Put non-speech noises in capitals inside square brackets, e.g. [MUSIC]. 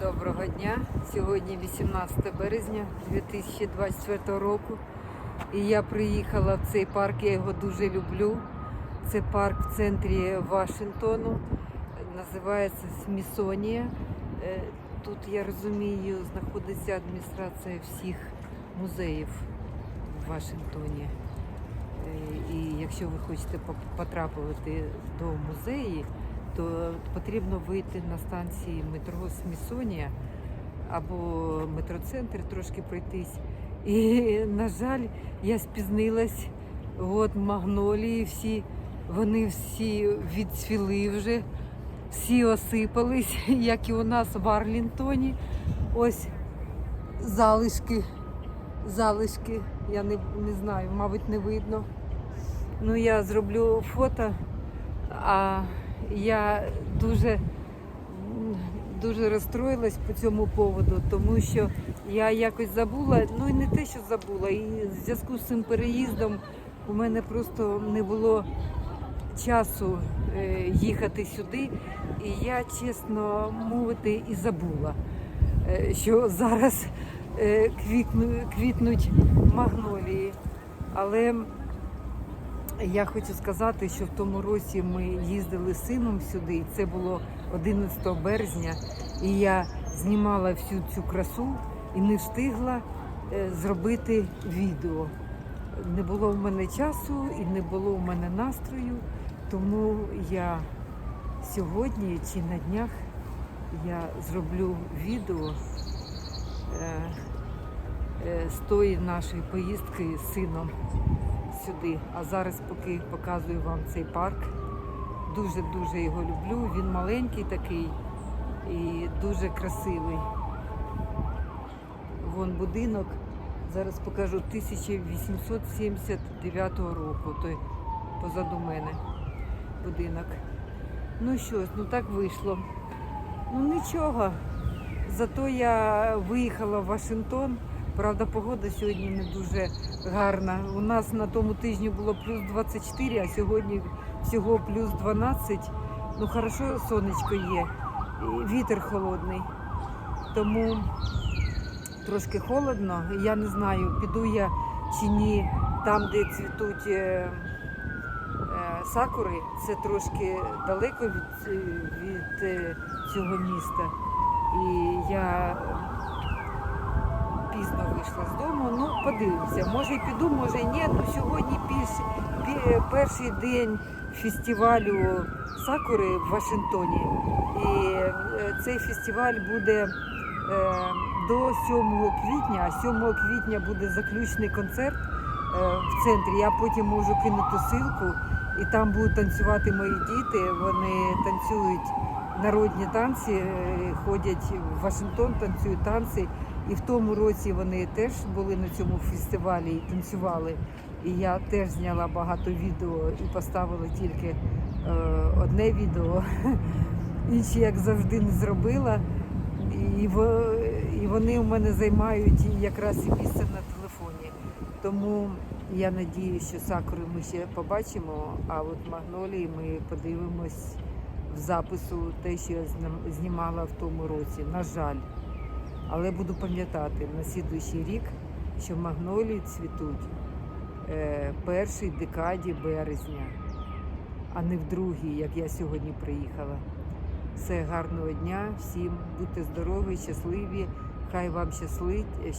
Доброго дня. Сьогодні 18 березня 2024 року. І я приїхала в цей парк, я його дуже люблю. Це парк в центрі Вашингтону. Називається Смісонія. Е, Тут, я розумію, знаходиться адміністрація всіх музеїв в Вашингтоні. Е, І якщо ви хочете потрапити до музею, то потрібно вийти на станції метро Смісонія або метроцентр трошки пройтись. І, на жаль, я спізнилась. От магнолії всі, вони всі відцвіли вже, всі осипались, [LAUGHS] як і у нас в Арлінтоні. Ось залишки, залишки, я не, не знаю, мабуть, не видно. Ну, я зроблю фото, а я дуже, дуже розстроїлась по цьому поводу, тому що я якось забула, ну і не те, що забула, і в зв'язку з цим переїздом у мене просто не було часу е, їхати сюди, і я, чесно мовити, і забула, е, що зараз е, квітну, квітнуть магнолії. Але я хочу сказати, що в тому році ми їздили з сином сюди, і це було 11 березня, і я знімала всю цю красу і не встигла е, зробити відео. Не було в мене часу і не було в мене настрою, тому я сьогодні чи на днях я зроблю відео е, е, з тої нашої поїздки з сином сюди. А зараз поки показую вам цей парк. Дуже-дуже його люблю. Він маленький такий і дуже красивий. Вон будинок. Зараз покажу 1879 року. Той позаду мене будинок. Ну що ну так вийшло. Ну нічого. Зато я виїхала в Вашингтон. Правда, погода сьогодні не дуже гарна. У нас на тому тижні було плюс 24, а сьогодні всього плюс 12. Ну, хорошо, сонечко є, вітер холодний. Тому трошки холодно. Я не знаю, піду я чи ні там, де цвітуть е, е, сакури. Це трошки далеко від, від е, цього міста. І я вийшла з дому. Ну, подивимося, може і піду, може і ні. Ну, сьогодні пі- перший день фестивалю Сакури в Вашингтоні. І е, цей фестиваль буде е, до 7 квітня, а 7 квітня буде заключний концерт е, в центрі. Я потім можу кинути ссылку, і там будуть танцювати мої діти. Вони танцюють народні танці, ходять в Вашингтон, танцюють танці. І в тому році вони теж були на цьому фестивалі і танцювали. І я теж зняла багато відео і поставила тільки е, одне відео. [LAUGHS] Інші, як завжди, не зробила. І, во- і вони у мене займають якраз і місце на телефоні. Тому я надію, що сакури ми ще побачимо, а от магнолії ми подивимось в запису те, що я знімала в тому році. На жаль. Але буду пам'ятати на слідуючий рік, що магнолії цвітуть е, першій декаді березня, а не в другій, як я сьогодні приїхала. Все гарного дня, всім будьте здорові, щасливі, хай вам щаслить.